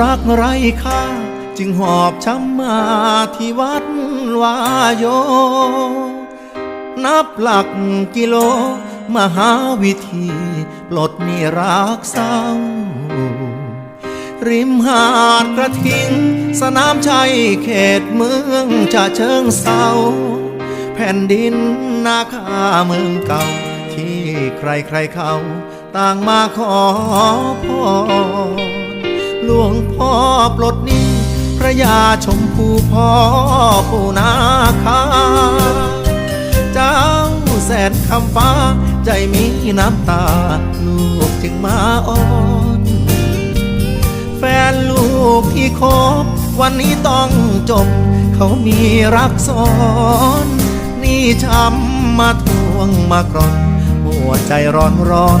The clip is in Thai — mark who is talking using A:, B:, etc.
A: รักไรค่าจึงหอบช้ำมาที่วัดวายโย นับหลักกิโล มหาวิธีปลดหนี้รักเศร้า ริมหาดกระทิง สนามชัยเขตเมืองจะเชิงเศร้า แผ่นดินนาคาเมืองเก่า ที่ใครใครๆเขาต่างมาขอพร งพ่อปลดหนี้พระยาชมพูพ่อปูนาคา เจ้าแสนคำฟ้าใจมีน้ำตา ลูกจึงมาอ้อนแฟนลูกที่คบ วันนี้ต้องจบ เขามีรักซ้อน นี่ช้ำมาทวงมากรอน หัวใจร้อนร้อน